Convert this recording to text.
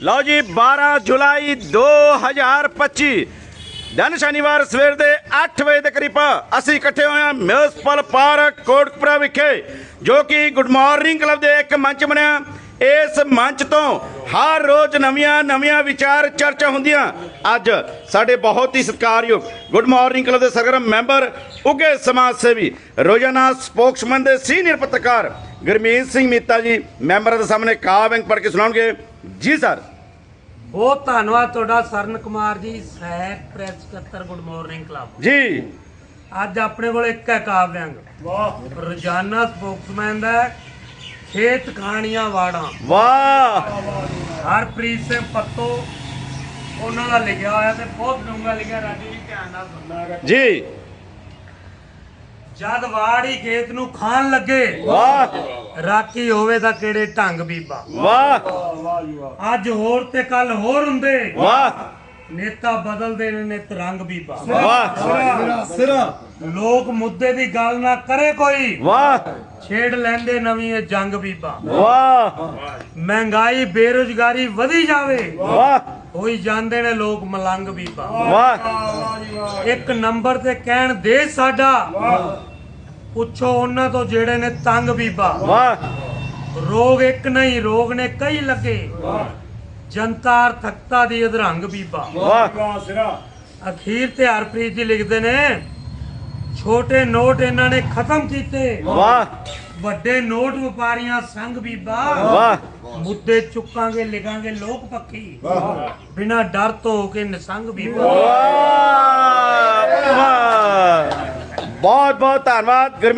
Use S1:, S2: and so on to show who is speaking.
S1: ਲਓ ਜੀ 12 ਜੁਲਾਈ 2025 ਦਿਨ ਸ਼ਨੀਵਾਰ ਸਵੇਰ ਦੇ 8 ਵਜੇ ਦੇ ਕਰੀਬ ਅਸੀਂ ਇਕੱਠੇ ਹੋਏ ਹਾਂ ਮਿਊਨਿਸਪਲ ਪਾਰਕ ਕੋਟਕਪੁਰਾ ਵਿਖੇ, ਜੋ ਕਿ ਗੁੱਡ ਮਾਰਨਿੰਗ ਕਲੱਬ ਦੇ ਇੱਕ ਮੰਚ ਬਣਿਆ। ਇਸ ਮੰਚ ਤੋਂ ਹਰ ਰੋਜ਼ ਨਵੀਆਂ ਨਵੀਆਂ ਵਿਚਾਰ ਚਰਚਾ ਹੁੰਦੀਆਂ। ਅੱਜ ਸਾਡੇ ਬਹੁਤ ਹੀ ਸਤਿਕਾਰਯੋਗ ਗੁੱਡ ਮਾਰਨਿੰਗ ਕਲੱਬ ਦੇ ਸਰਗਰਮ ਮੈਂਬਰ ਉੱਗੇ ਸਮਾਜ ਸੇਵੀ ਰੋਜ਼ਾਨਾ ਸਪੋਕਸਮੈਨ ਦੇ ਸੀਨੀਅਰ ਪੱਤਰਕਾਰ ਗੁਰਮੀਤ ਸਿੰਘ ਮੀਤਾ ਜੀ, ਮੈਂਬਰਾਂ ਦੇ ਸਾਹਮਣੇ ਕਾਲ ਬੈਂਕ ਪੜ੍ਹ ਕੇ ਸੁਣਾਉਣਗੇ। ਜੀ ਸਰ।
S2: ਬਹੁਤ ਧੰਨਵਾਦ ਤੁਹਾਡਾ ਸਰਨ ਕੁਮਾਰ ਜੀ ਸਹਿਕ ਪ੍ਰੈਸ ਸਕੱਤਰ ਗੁੱਡ ਮਾਰਨਿੰਗ ਕਲੱਬ।
S1: ਜੀ।
S2: ਅੱਜ ਆਪਣੇ ਕੋਲ ਇੱਕ ਹੈ ਕਾਵਿਅੰਗ ਵਾਹ। ਰੋਜ਼ਾਨਾ ਸਪੋਕਸਮੈਨ ਦਾ ਖੇਤ ਖਾਣੀਆਂ ਵਾੜਾਂ।
S1: ਵਾਹ।
S2: ਹਰਪ੍ਰੀਤ ਸਿੰਘ ਪੱਤੋ ਉਹਨਾਂ ਦਾ ਲਿਖਿਆ ਹੋਇਆ ਤੇ ਬਹੁਤ ਡੂੰਘਾ ਲਿਖਿਆ ਰਾਜੂ ਜੀ ਧਿਆਨ ਨਾਲ ਸੁਣਨਾ
S1: ਜੀ।
S2: ਜਦ ਵਾੜੀ ਖੇਤ ਨੂੰ ਖਾਣ ਲੱਗੇ
S1: ਵਾਹ।
S2: ਰਾਖੀ ਹੋਵੇ ਤਾਂ ਕਿਹੜੇ ਢੰਗ ਬੀਬਾ?
S1: ਵਾਹ।
S2: ਅੱਜ ਹੋਰ ਤੇ ਕੱਲ ਹੋਰ ਹੁੰਦੇ।
S1: ਵਾਹ।
S2: ਨੇਤਾ ਬਦਲਦੇ ਨੇ ਨਿਤ ਰੰਗ ਬੀਬਾ।
S1: ਵਾਹ।
S2: ਲੋਕ ਮੁੱਦੇ ਦੀ ਗੱਲ ਨਾ ਕਰੇ ਕੋਈ।
S1: ਵਾਹ।
S2: ਛੇੜ ਲੈਂਦੇ ਨਵੀਂ ਇਹ ਜੰਗ ਬੀਬਾ।
S1: ਵਾਹ।
S2: ਮਹਿੰਗਾਈ ਬੇਰੁਜ਼ਗਾਰੀ ਵਧੀ ਜਾਵੇ।
S1: ਵਾਹ।
S2: ਹੋਈ ਜਾਂਦੇ ਨੇ ਲੋਕ ਮਲੰਗ ਬੀਬਾ।
S1: ਵਾਹ।
S2: ਇੱਕ ਨੰਬਰ ਤੇ ਕਹਿਣ ਦੇ ਸਾਡਾ। ਪੁੱਛੋ ਉਹਨਾਂ ਤੋਂ ਜਿਹੜੇ ਨੇ ਤੰਗ ਬੀਬਾ।
S1: ਵਾਹ।
S2: ਰੋਗ ਇੱਕ ਨਹੀਂ ਰੋਗ ਨੇ ਕਈ ਲੱਗੇ। ਜਨਤਾ ਅਰਥਕਤਾ ਦੀ ਅਧਰੰਗ ਬੀਬਾ।
S1: ਵਾਹ।
S2: ਅਖੀਰ ਤੇ ਹਰਪ੍ਰੀਤ ਜੀ ਲਿਖਦੇ ਨੇ ਛੋਟੇ ਨੋਟ ਇਹਨਾਂ ਨੇ ਖਤਮ ਕੀਤੇ।
S1: ਵਾਹ।
S2: ਵੱਡੇ ਨੋਟ ਵਪਾਰੀਆਂ ਸੰਗ ਬੀਬਾ।
S1: ਵਾਹ।
S2: ਮੁੱਦੇ ਚੁੱਕਾਂਗੇ ਲਿਖਾਂਗੇ ਲੋਕ ਪੱਖੀ ਬਿਨਾ ਡਰ ਤੋਂ ਹੋ ਕੇ ਨਿਸੰਗ ਬੀਬਾ।
S1: ਵਾਹ ਵਾਹ। ਬਹੁਤ ਬਹੁਤ ਧੰਨਵਾਦ ਗੁਰਮੀਤ